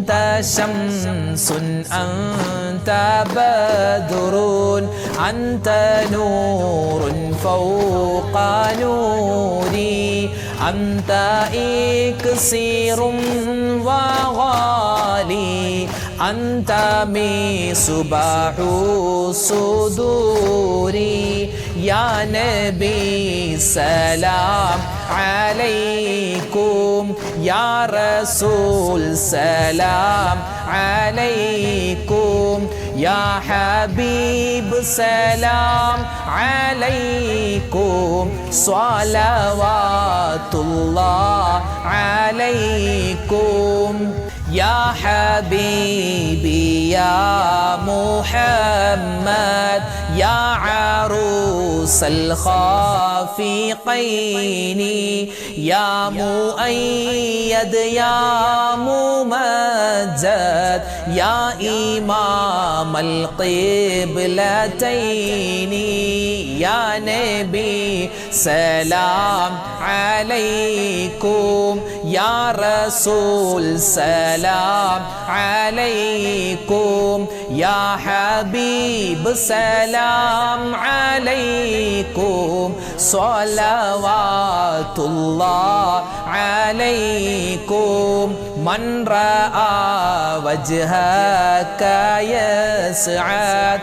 أنت شمس أنت بدر أنت نور فوق نوري أنت إكسير وغالي أنت مصباح الصدور يا نبي سلام عليكم. يا رسول سلام عليكم. يا حبيب سلام عليكم. صلوات الله عليكم. يا حبيبي يا محمد. يا عروس الخافقين يا مؤيد يا ممجد. يا إمام القبلتين يا نبي سلام عليكم يا رسول سلام عليكم يا حبيب سلام عليكم صلوات الله عليكم. من رأى وجهك يسعد